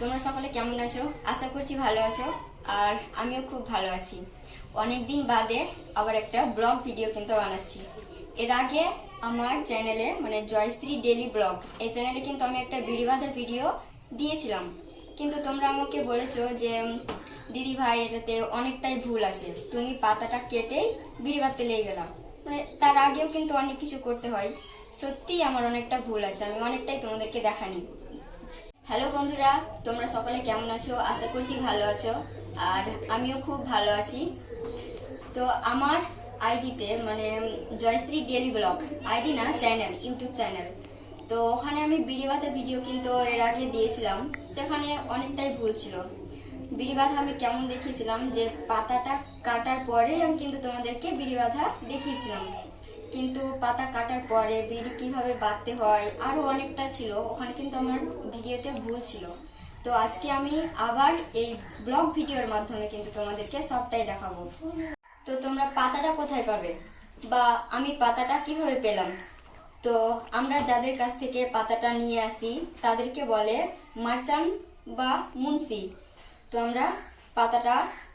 সকলে কেমন আছো? আশা করছি ভালো আছো, আর আমিও খুব ভালো আছি। অনেক দিন বাদে আবার একটা ব্লগ ভিডিও কিন্তু বানাচ্ছি। এর আগে আমার চ্যানেলে মানে জয়শ্রী ডেলি ব্লগ, এই চ্যানেলে কিন্তু আমি একটা বিড়ি বাঁধা ভিডিও দিয়েছিলাম। কিন্তু তোমরা আমাকে বলেছ যে, দিদি ভাই, এটাতে অনেকটাই ভুল আছে। তুমি পাতাটা কেটেই বিড়ি বাঁধতে লেগে গেলাম। মানে তার আগেও কিন্তু অনেক কিছু করতে হয়। সত্যিই আমার অনেকটা ভুল আছে, আমি অনেকটাই তোমাদেরকে দেখানি। হ্যালো বন্ধুরা, তোমরা সকলে কেমন আছো? আশা করছি ভালো আছো। আর আমিও খুব ভালো আছি। তো আমার আইডিতে মানে জয়শ্রী ডেলি ব্লগ, আইডি না, চ্যানেল, ইউটিউব চ্যানেল। তো ওখানে আমি বিড়ি বাঁধা ভিডিও কিন্তু এর আগে দিয়েছিলাম। সেখানে অনেকটাই ভুল ছিল। বিড়ি বাঁধা আমি কেমন দেখিয়েছিলাম যে, পাতাটা কাটার পরে আমি কিন্তু তোমাদেরকে বিড়ি বাঁধা দেখিয়েছিলাম। কিন্তু পাতা কাটার পরে বিড়ি কীভাবে বাঁধতে হয়, আরও অনেকটা ছিল। ওখানে কিন্তু আমার ভিডিওতে ভুল ছিল। তো আজকে আমি আবার এই ব্লগ ভিডিওর মাধ্যমে কিন্তু তোমাদেরকে সবটাই দেখাবো। তো তোমরা পাতাটা কোথায় পাবে? বা আমি পাতাটা কীভাবে পেলাম? তো আমরা যাদের কাছ থেকে পাতাটা নিয়ে আসি, তাদেরকে বলে মার্চান বা মুন্সি। তো আমরা পাতাটা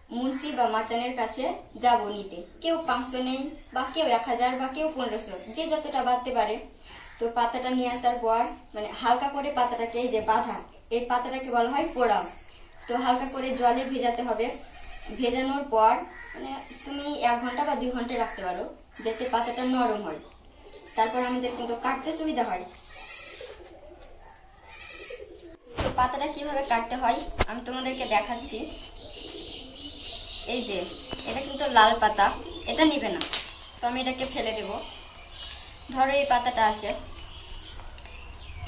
মুন্সি বা মার্চানের কাছে যাব নিতে। কেউ পাঁচশো নেই, বা কেউ এক হাজার, বা কেউ পনেরোশো। যে যতটা বাঁধতে পারে। তো পাতাটা নিয়ে আসার পর মানে হালকা করে পাতাটাকে যে বাঁধা এই পাতাটাকে বলা হয় পোড়াও। তো হালকা করে জলে ভেজাতে হবে। ভেজানোর পর মানে তুমি এক ঘণ্টা বা দুই ঘণ্টা রাখতে পারো, যাতে পাতাটা নরম হয়। তারপর আমাদের কিন্তু কাটতে সুবিধা হয়। তো পাতাটা কীভাবে কাটতে হয়, আমি তোমাদেরকে দেখাচ্ছি। এই যে, এটা কিন্তু লাল পাতা, এটা নিবে না। তো আমি এটাকে ফেলে দেব। ধরো এই পাতাটা আছে।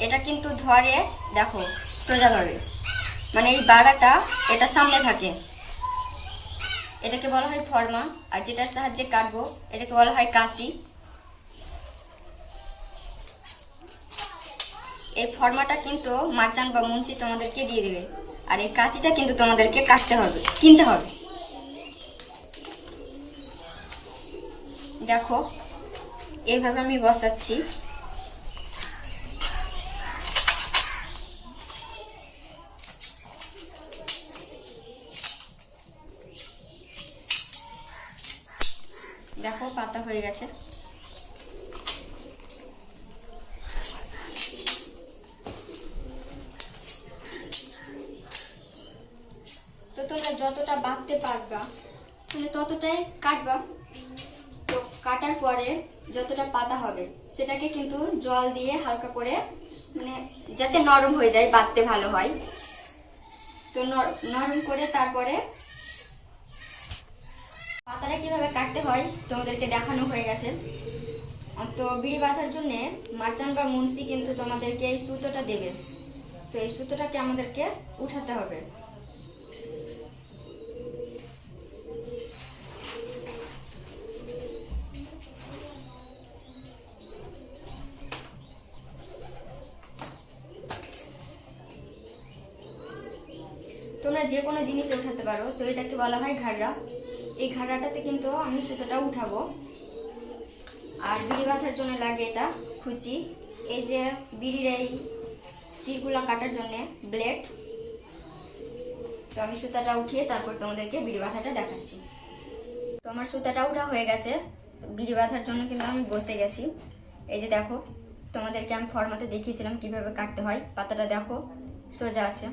এটা কিন্তু ধরে, দেখো, সোজা সোজাভাবে মানে এই বাড়াটা এটা সামনে থাকে। এটাকে বলা হয় ফর্মা, আর যেটার সাহায্যে কাটবো, এটাকে বলা হয় কাঁচি। এই ফর্মাটা কিন্তু মার্চান বা মুন্সি তোমাদেরকে দিয়ে দেবে। আর এই কাঁচিটা কিন্তু তোমাদেরকে কাটতে হবে, কিনতে হবে। দেখো, এইভাবে আমি বসাচ্ছি। দেখো, পাতা হয়ে গেছে। তো তোমরা যতটা বাঁধতে পারবা মানে ততটাই কাটবা। কাটার পরে যতটা পাতা হবে, সেটাকে কিন্তু জল দিয়ে হালকা করে মানে যাতে নরম হয়ে যায়, বাঁধতে ভালো হয়। তো নর- নরম করে তারপরে পাতাটা কীভাবে কাটতে হয়, তোমাদেরকে দেখানো হয়ে গেছে। তো বিড়ি বাঁধার জন্য মার্চান বা মুন্সি কিন্তু তোমাদেরকে এই সুতোটা দেবে। তো এই সুতোটাকে আমাদেরকে উঠাতে হবে। তোমরা যে কোনো জিনিস উঠাতে পারো। তো এটাকে বলা হয় ঘাড়া। এই ঘাড়াটাতে কিন্তু আমি সুতোটা উঠাবো। আর বিড়ি বাঁধার জন্য লাগে এটা খুচি। এই যে বিড়ির এই শিরগুলো কাটার জন্য ব্লেড। তো আমি সুতাটা উঠিয়ে তারপর তোমাদেরকে বিড়ি বাঁধাটা দেখাচ্ছি। তো আমার সুতাটা উঠা হয়ে গেছে। বিড়ি বাঁধার জন্য কিন্তু আমি বসে গেছি। এই যে দেখো, তোমাদেরকে আমি ফর্মাতে দেখিয়েছিলাম কীভাবে কাটতে হয়। পাতাটা দেখো, সোজা আছে।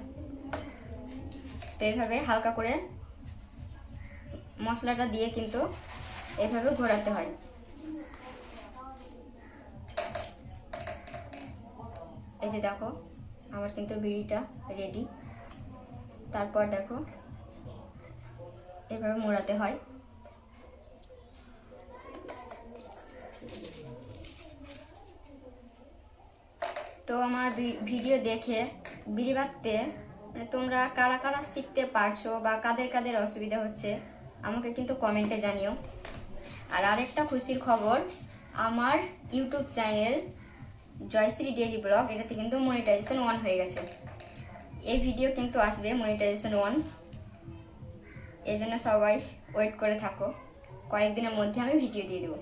তো এইভাবে হালকা করে মশলাটা দিয়ে কিন্তু এভাবে ঘোরাতে হয়। এই যে দেখো, আমার কিন্তু বিড়িটা রেডি তারপর দেখো, এভাবে মোড়াতে হয়। তো আমার ভিডিও দেখে, বিড়ি বাঁধতে মানে তোমরা কারা কারা শিখতে পারছ বা কাদের কাদের অসুবিধা হচ্ছে, আমাকে কিন্তু কমেন্টে জানিও। আর আরেকটা খুশির খবর, আমার YouTube channel Joyshree daily blog, এটাতে কিন্তু মনিটাইজেশন ওয়ান হয়ে গেছে। এই ভিডিও কিন্তু আসবে মনিটাইজেশন অন এই জন্য সবাই ওয়েট করে থাকো। কয়েকদিনের মধ্যে আমি ভিডিও দিয়ে দেবো।